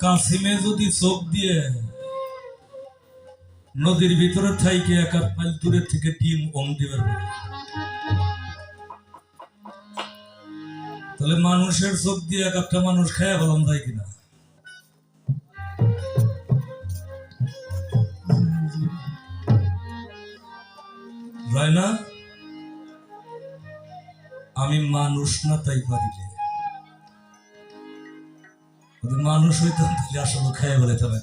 কাসিমে যদি চোখ দিয়ে নদীর ভিতরে থাইকে এক মাইল দূরের থেকে ডিম ওম দিবেন তাহলে মানুষের চোখ দিয়ে এক একটা মানুষ খেয়ে বললাম যায় কিনা আমি মানুষ না তাই পারি না। মানুষ হইতাম তাহলে আসলে খেয়ে বলে তবে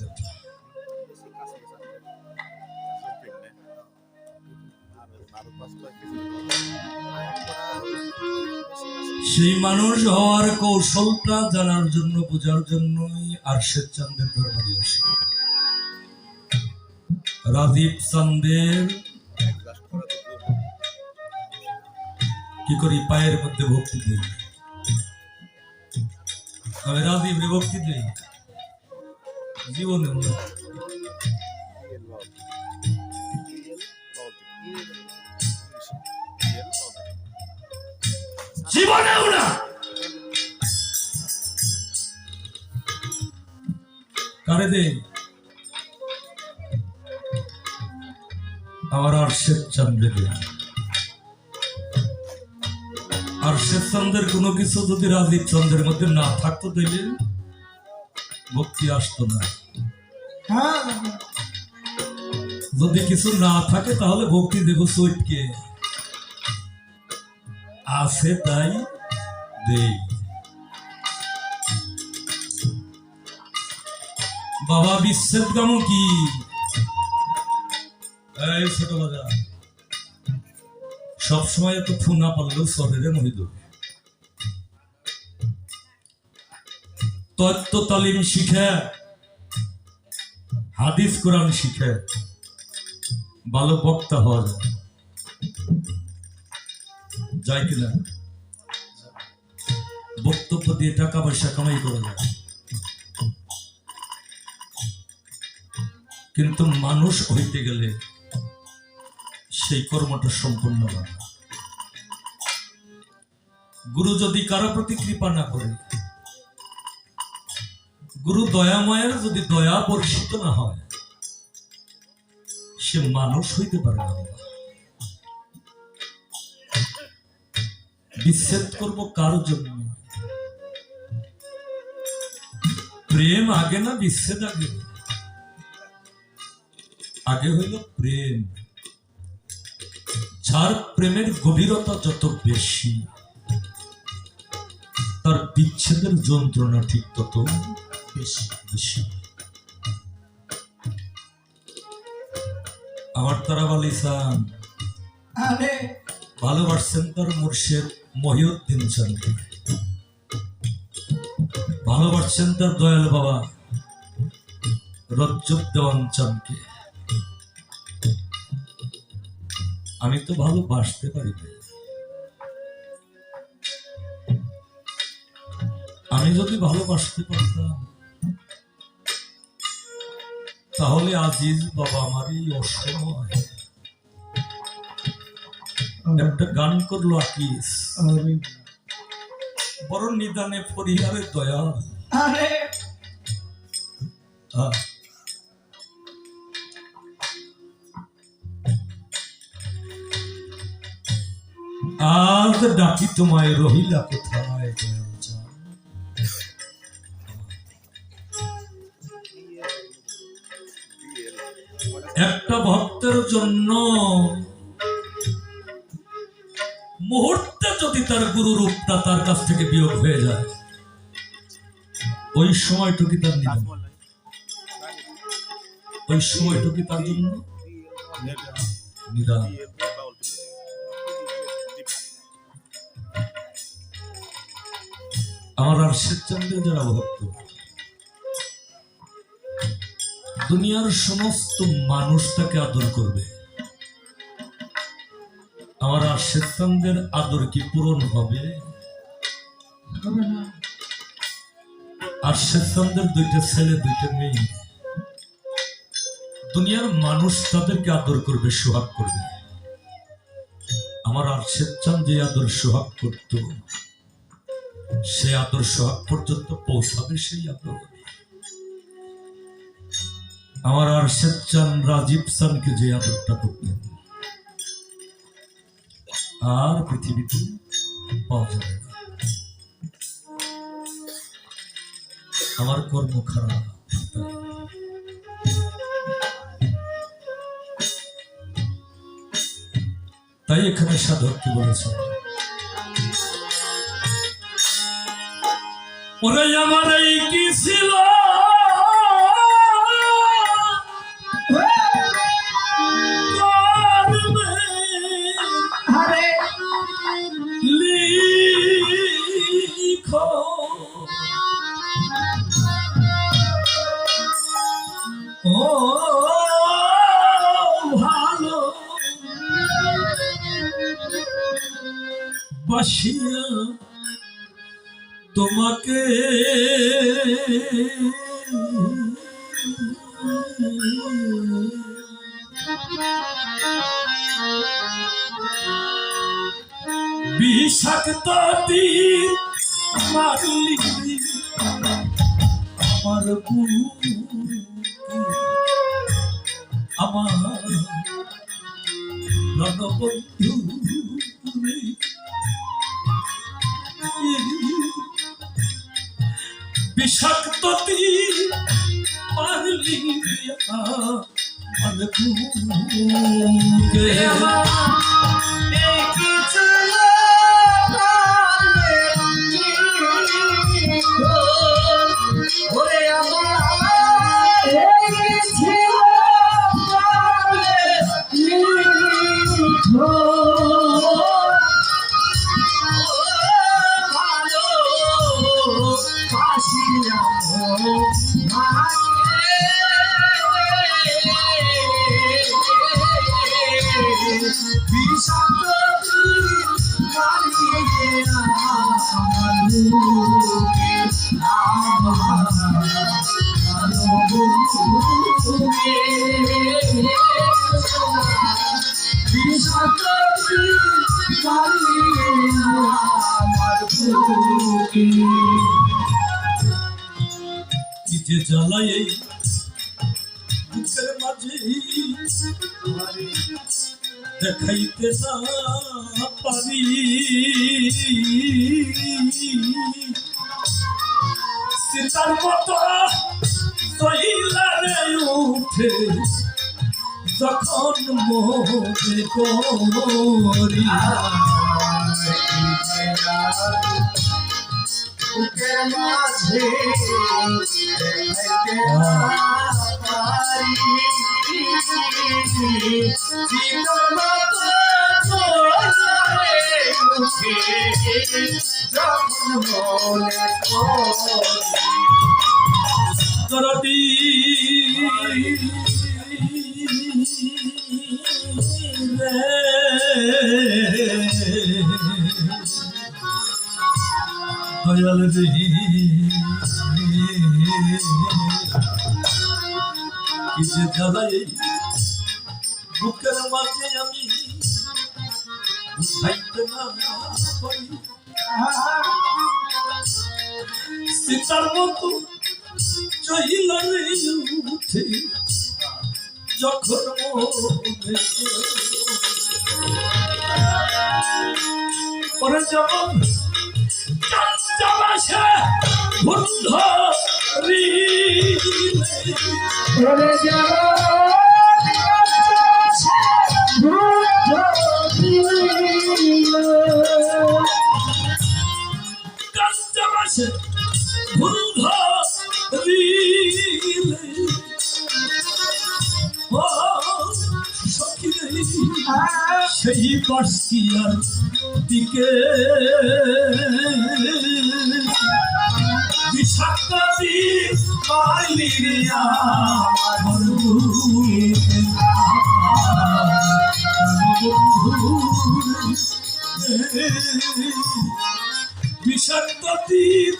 সেই মানুষ হওয়ার কৌশলটা জানার জন্য, বোঝার জন্যই আরশেদ চান্দের দরবারে আসি। রাজীব চান্দের কি করি, পায়ের মধ্যে ভক্তি দিই আমি রাজীব রে। ভক্তি জীবনে না। কারে দে? আমার আরশেদ চান্দের আরশেদ চন্দ্রের কোনো কিছু যদি রাজীব চন্দ্রের মধ্যে না থাকতো তাইলে ভক্তি আসতো না। হ্যাঁ। যদি কিছু না থাকে তাহলে ভক্তি দেব চৈতকে। আছে তাই দেই। বাবা বিচ্ছেদ কাম কি এই ছোট বাজা সবসময় এত ফু না পারলেও শরীরে মহিদ তত্ত্ব তালিম শিখে, হাদিস কোরআন শিখে, ভালো বক্তা যায়। যায় কিনা বক্তব্য দিয়ে টাকা পয়সা কামাই করা যায়। কিন্তু মানুষ হইতে গেলে সেই কর্মটা সম্পূর্ণ হয়। গুরু যদি কারও প্রতি কৃপা না করে, গুরু দয়াময়ের যদি দয়া বর্ষিত না হয়, সে মানুষ হইতে পারে না। বিচ্ছেদ করব কার জন্য প্রেম আগে না বিচ্ছেদ আগে। আগে হইল প্রেম। যার প্রেমের গভীরতা যত বেশি তার বিচ্ছেদের যন্ত্রণা ঠিক তত বেশি বেশি। আমার তারা আরে। ভালোবাসছেন তার মুর্শেদ মহিউদ্দিন চানকে ভালোবাসছেন তার দয়াল বাবা রজ্জব দেওয়ান চানকে আমি তো ভালোবাসতে পারি না। যদি ভালোবাসতে পারতাম তাহলে আজিজ বাবা আমার এই অসময় একটা গান করল আকিস। বড় নিদানে পরিহারে দয়াল। আজ ডাকি তোমায় রহিলা কোথায় একটা ভক্তের জন্য মুহূর্তে যদি তার গুরু রূপটা তার কাছ থেকে বিয়োগ হয়ে যায়, ওই সময়টুকু তার নিধন ওই সময়টুকু তার জন্য নিদান আমার আর চন্দ্রের যারা ভক্ত দুনিয়ার সমস্ত মানুষটাকে আদর করবে। আমার আর চন্দ্রের আদর কি পূরণ হবে? হবে না। আর চন্দ্রের দুইটা ছেলে দুইটা মেয়ে। দুনিয়ার মানুষ তাদেরকে আদর করবে সোহাগ করবে। আমার আর চান যে আদর সোহাগ করত সে আদর সোহাগ পর্যন্ত পৌঁছাবে সেই আদর। আমার আরশেদ চান রাজীব চানকে যে আদরটা করতেন, আর পৃথিবীতে পাওয়া যাবে না আমার কর্ম খারাপ, তাই। এখানে সাধক কি বলেছেন ওরে আমার এই কি ছিল বিষাক্ত তীর মারলি আমার আমার রণবন্ধু। বিষাক্ত তীর মারলি আমার। যে জ্বালাই এই বুকের মাঝে? দেখাইতে পারি। সীতার মতো সহিলারে উঠে যখন মোহে করি। বুকের মাঝে দেখাইতে না দয়াল রে কি যে জ্বালাই বুকের মাঝে আমি উঠাইতে না পারি সীতার মতো চহিলা রে উঠে যখন মনে পরে যেমন চাবাসে বন্ধ ওরে চাবাসে বাসকিয়ার দিকে বিষাক্তি মালিয়া বিষাক্তি মারলি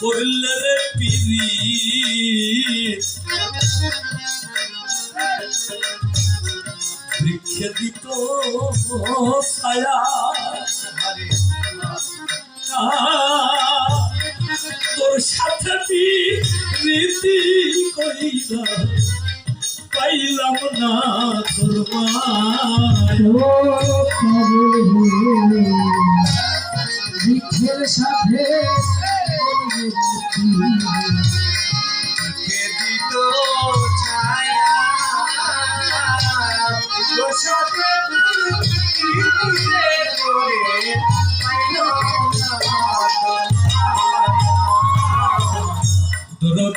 করলে রে পিরি দিত ছায়া।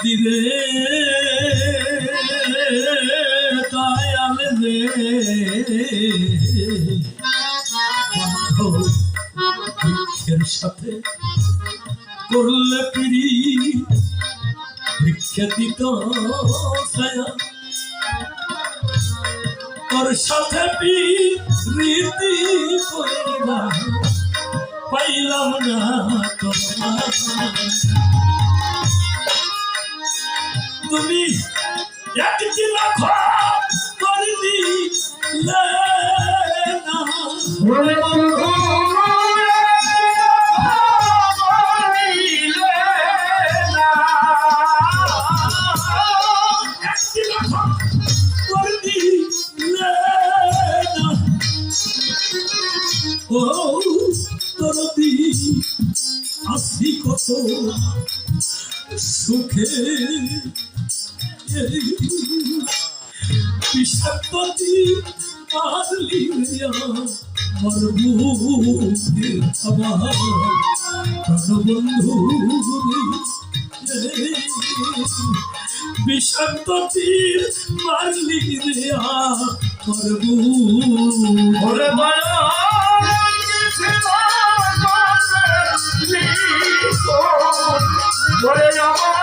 দরদি রে দয়াল রে। বন্ধু বৃক্ষের সাথে করলে পিড়ি বৃক্ষে দিত তোর সাথে রীতি কইরা পাইলাম না তোমার তুমি একটি লাখ লাখ করলি না। আসি কত সুখে বিষাক্তি মারলি আমার বুকে আমার প্রাণবন্ধু বিষাক্তি মারলি রে আমার বুকে ওরে ওরে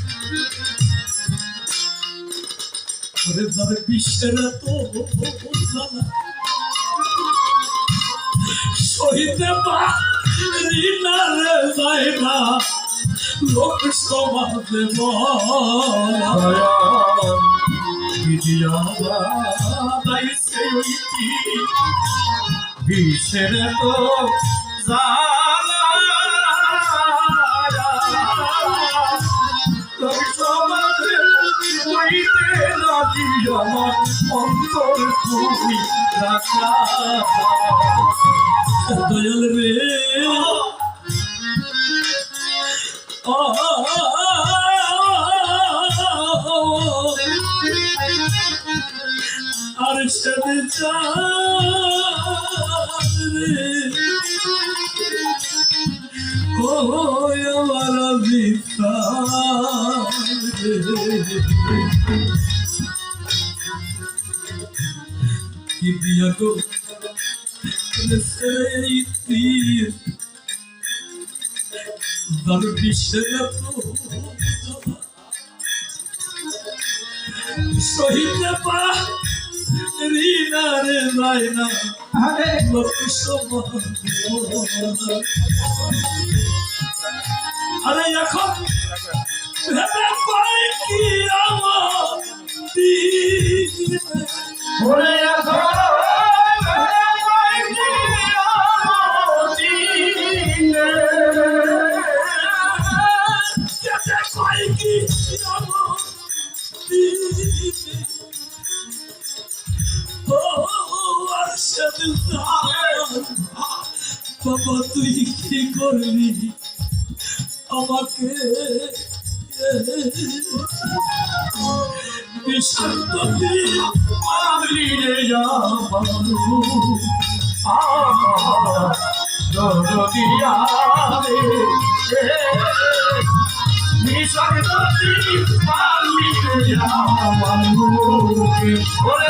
ধরে বিশ্বের তো সহিতে পারি না রে যায় না লোক সমাজে বিষের তো জালা আমার অন্তর তুমি রাখা। দয়াল রে। আর সাথে রে। ও গো সেই তীর দারু বিশ্বের তো সহিতে পা রিনারে যায় না আরে লোক সমাজ আরে এখন ভেবে পাই কি আমার দিন ওরে বাবা তুই কি করবি আমাকে বিষাক্ত মারলি রে বিষাক্ত মারলি রে ওরে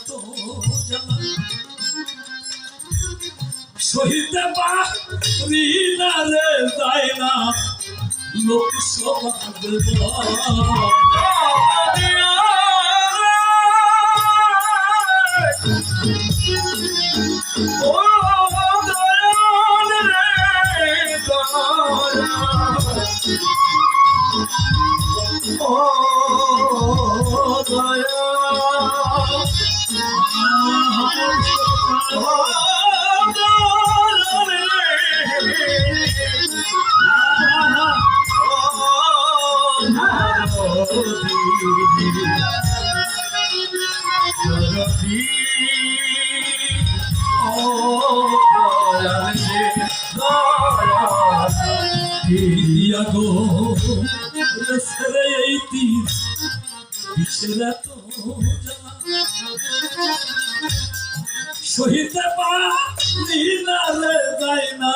কালে যায় না লোক সভা সহিতে পারি না রে যাই না।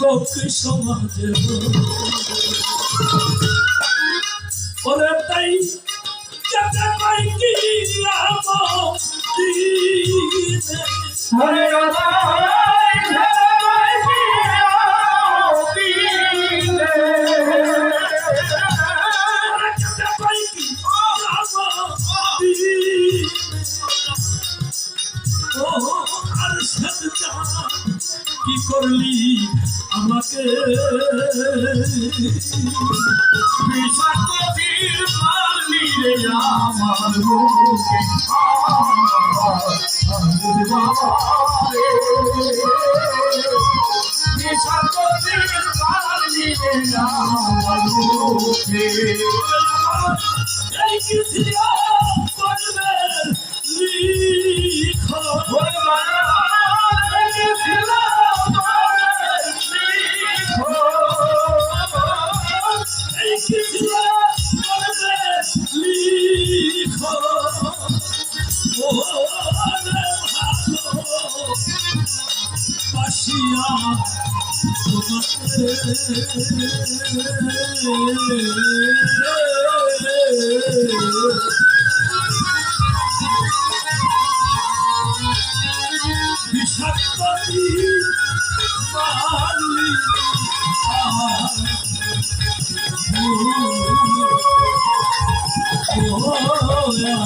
লোক সমাজে Oh, yeah,